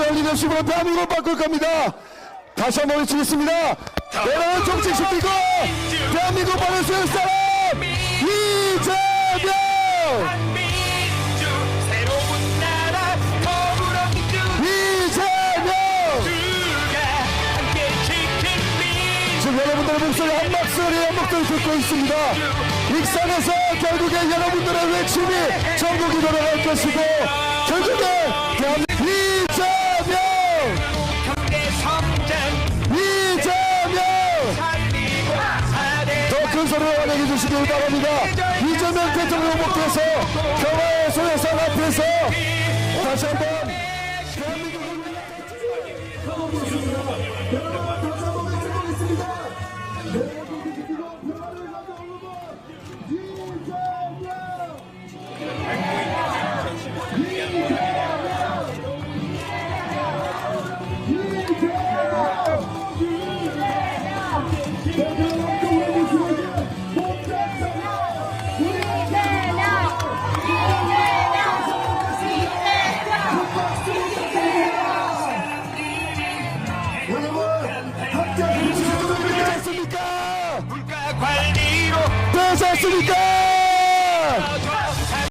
되시고 대한민국 바꿀 겁니다. 다시 한번 외치겠습니다. 여러분 정치 시키고 대한민국 바꿀 수 있는 사람 이재명! 여러분들의 목소리 한 목소리 한 목소리 듣고 있습니다. 익산에서 결국에 여러분들의 외침이 전국이 돌아갈 것이고 대한민국 소리로 환영해 주시길 바랍니다. 이재명 대통령 목께서 평화의 소녀상 앞에서 다시 한번 대한